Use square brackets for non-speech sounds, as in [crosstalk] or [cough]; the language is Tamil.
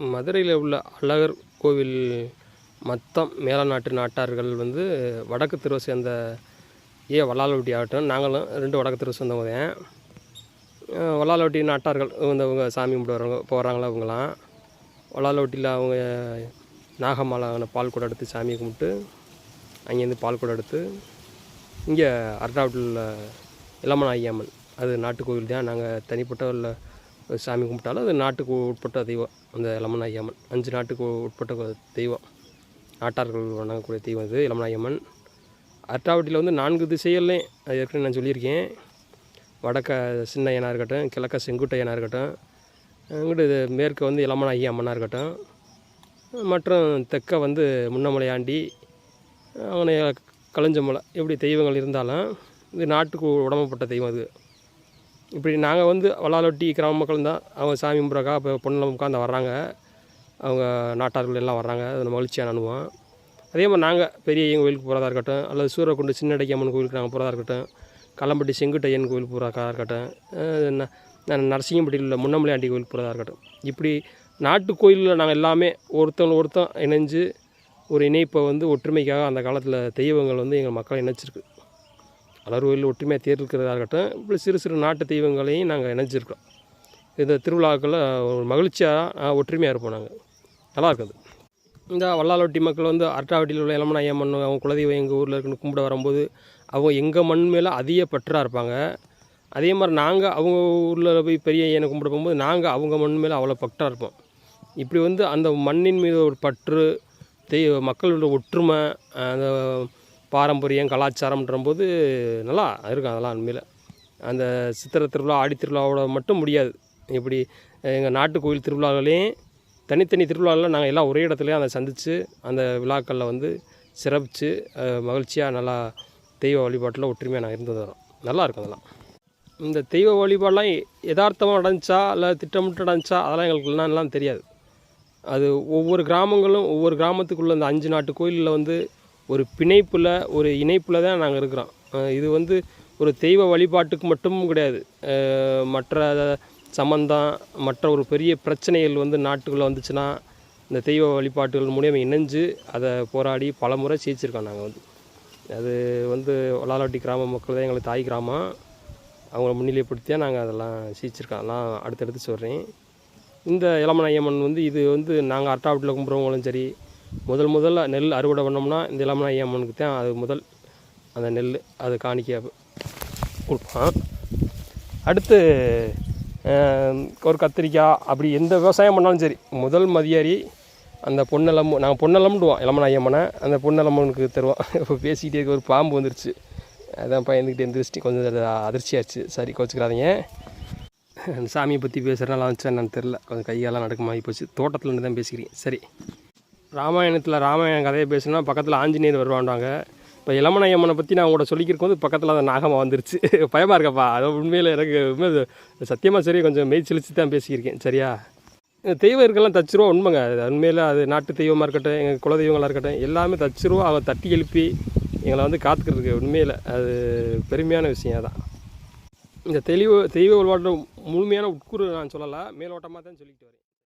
மதுரையில் உள்ள அழகர் கோவில் மொத்தம் மேலநாட்டு நாட்டார்கள் வந்து வடக்கு தெருவை சேர்ந்த ஏ வல்லாலவட்டி ஆகட்டும் நாங்களும் ரெண்டு வடக்கு தெருவை சேர்ந்தவங்க தான். வல்லாலவட்டி நாட்டார்கள் வந்தவங்க சாமி கும்பிட்டு வரவங்க போகிறாங்களா அவங்களாம் வல்லாலவட்டியில் அவங்க நாகமாலான பால் கூட எடுத்து சாமி கும்பிட்டு அங்கேருந்து பால் கூட எடுத்து இங்கே அர்ணாவட்டில் இளமன ஐயம்மன் அது நாட்டு கோவில் தான். நாங்கள் தனிப்பட்ட உள்ள சாமி கும்பிட்டாலும் அது நாட்டுக்கு உட்பட்ட தெய்வம். அந்த இளமன அஞ்சு நாட்டுக்கு உட்பட்ட தெய்வம். நாட்டார்கள் வணங்கக்கூடிய தெய்வம் இது இளமன ஐயம்மன் வந்து நான்கு திசைகள்லேயும் அது ஏற்கனவே நான் சொல்லியிருக்கேன். வடக்க சின்னையனாக இருக்கட்டும் கிழக்க செங்குட்டையனாக இருக்கட்டும் இங்கிட்டு இது மேற்க வந்து இளமன அம்மனாக இருக்கட்டும் மற்றும் தெற்க வந்து முன்னமலையாண்டி அவனை களஞ்சமலை எப்படி தெய்வங்கள் இருந்தாலும் இது நாட்டுக்கு உடம்பப்பட்ட தெய்வம் அது. இப்படி நாங்கள் வந்து வல்லாலொட்டி கிராம மக்கள் தான். அவங்க சாமி கும்பிட்றக்கா இப்போ பொண்ணுலாம் உட்காந்து வர்றாங்க. அவங்க நாட்டார்கள் எல்லாம் வர்றாங்க. அது மகிழ்ச்சியான அனுபவம். அதே மாதிரி நாங்கள் பெரிய ஐயன் கோயிலுக்கு போகிறதா இருக்கட்டும் அல்லது சூரக்குண்டு சின்னடைக்கு அம்மன் கோயிலுக்கு நாங்கள் போகிறதா இருக்கட்டும் கல்லம்பட்டி செங்குட்டையன் கோயில் போகிறதா இருக்கட்டும் நரசிங்கம்பட்டியில் உள்ள முன்னமலையாண்டி கோயில் போகிறதா இருக்கட்டும். இப்படி நாட்டு கோயிலில் நாங்கள் எல்லாமே ஒருத்தவங்க ஒருத்தன் இணைஞ்சு ஒரு இணைப்பை வந்து ஒற்றுமைக்காக அந்த காலத்தில் தெய்வங்கள் வந்து எங்கள் மக்களை இணைச்சிருக்கு. அலர் கோயில் ஒற்றுமையாக தேர்ந்தெடுக்கிறதா இருக்கட்டும் இப்படி சிறு சிறு நாட்டு தெய்வங்களையும் நாங்கள் இணைஞ்சிருக்கோம். இந்த திருவிழாக்களில் ஒரு மகிழ்ச்சியாக ஒற்றுமையாக இருப்போம் நாங்கள் நல்லா இருக்குது. இந்த வல்லாலொட்டி மக்கள் வந்து அரட்டாவட்டியில் உள்ள இளமனா ஐயா மண் அவங்க குலதெய்வம் எங்கள் ஊரில் இருக்குன்னு கும்பிட வரும்போது அவங்க எங்கள் மண் மேலே அதிக பற்றாக இருப்பாங்க. அதே மாதிரி நாங்கள் அவங்க ஊரில் போய் பெரிய ஐயனை கும்பிட போகும்போது நாங்கள் அவங்க மண் மேலே அவ்வளோ பற்றாக இருப்போம். இப்படி வந்து அந்த மண்ணின் மீது ஒரு பற்று தெய்வ மக்களோட ஒற்றுமை அந்த பாரம்பரியம் கலாச்சாரம்ன்ற போது நல்லா இருக்கும் அதெல்லாம் உண்மையில். அந்த சித்திரை திருவிழா ஆடி திருவிழாவோட மட்டும் முடியாது. இப்படி எங்கள் நாட்டு கோயில் திருவிழாக்களையும் தனித்தனி திருவிழாவில் நாங்கள் எல்லாம் ஒரே இடத்துலையும் அதை சந்தித்து அந்த விழாக்களில் வந்து சிறப்பித்து மகிழ்ச்சியாக நல்லா தெய்வ வழிபாட்டில் ஒற்றுமையாக நாங்கள் இருந்து வரோம் நல்லாயிருக்கும் அதெல்லாம். இந்த தெய்வ வழிபாடெலாம் யதார்த்தமாக நடந்துச்சா இல்லை திட்டமிட்டு நடந்துச்சா அதெல்லாம் எங்களுக்கு என்னலாம் தெரியாது. அது ஒவ்வொரு கிராமங்களும் ஒவ்வொரு கிராமத்துக்குள்ளே இந்த அஞ்சு நாட்டு கோயிலில் வந்து ஒரு பிணைப்பில் ஒரு இணைப்பில் தான் நாங்கள் இருக்கிறோம். இது வந்து ஒரு தெய்வ வழிபாட்டுக்கு மட்டும் கிடையாது. மற்ற சம்பந்தம் மற்ற ஒரு பெரிய பிரச்சனைகள் வந்து நாட்டுக்குள்ளே வந்துச்சுன்னா இந்த தெய்வ வழிபாட்டுகள் மூலியமாக இணைஞ்சு அதை போராடி பல முறை ஜெயிச்சிருக்கோம் நாங்கள் வந்து. அது வந்து ஒலாலாட்டி கிராம மக்கள் தான் எங்களுக்கு தாய் கிராமம். அவங்கள முன்னிலைப்படுத்தியாக நாங்கள் அதெல்லாம் ஜெயிச்சிருக்கோம். அதெல்லாம் அடுத்தடுத்து சொல்கிறேன் இந்த இளமன் ஐயம்மன் வந்து இது வந்து நாங்கள் அட்டாவட்டில் கும்பிட்றவங்களும் சரி முதல் முதல்ல நெல் அறுவடை பண்ணோம்னா இந்த இளமன ஐயம்மனுக்கு தான் அது முதல் அந்த நெல் அது காணிக்க கொடுப்போம் அடுத்து ஒரு கத்திரிக்காய் அப்படி எந்த விவசாயம் பண்ணாலும் சரி முதல் மதியாரி அந்த பொன்னலம்பு நாங்கள் பொன்னலம்புடுவோம் இளமன ஐயம்மனை அந்த பொன்னலம்பனுக்கு தருவோம். [laughs] இப்போ பேசிக்கிட்டே இருக்க ஒரு பாம்பு வந்துருச்சு. அதான் பயந்துக்கிட்டு எந்திரிச்சிட்டு கொஞ்சம் அதிர்ச்சியாச்சு. சரி கோச்சிக்கிறாதீங்க சாமியை பற்றி பேசுகிறனால வந்துச்சா என்னன்னு தெரில கொஞ்சம் கையெல்லாம் நடுக்கமாகி போச்சு. தோட்டத்தில் இருந்து தான் பேசிக்கிறீங்க சரி. ராமாயணத்தில் ராமாயண கதையை பேசுனா பக்கத்தில் ஆஞ்சநேயர் வருவாண்டாங்க இப்போ இளமனையம்மனை பற்றி நான் உங்கள்கிட்ட சொல்லிக்கிறக்கும் போது பக்கத்தில் அந்த நாகமாக வந்துருச்சு. [laughs] பயமாக இருக்கப்பா. அது உண்மையில் எனக்கு உண்மை சத்தியமாக சரி கொஞ்சம் மெய் செலுத்தி தான் பேசியிருக்கேன். சரியா? இந்த தெய்வங்கள்லாம் தச்சுருவா உண்மைங்க. அது உண்மையில் அது நாட்டு தெய்வமாக இருக்கட்டும் எங்கள் குல தெய்வங்களாக இருக்கட்டும் எல்லாமே தச்சுருவா. அவள் தட்டி எழுப்பி எங்களை வந்து காத்துக்கிறதுக்கு உண்மையில் அது பெருமையான விஷயம் தான் இந்த தெளிவு தெய்வ உருவாட்டம் முழுமையான உட்கூறு நான் சொல்லலை. மேலோட்டமாக தான் சொல்லிட்டு வரேன்.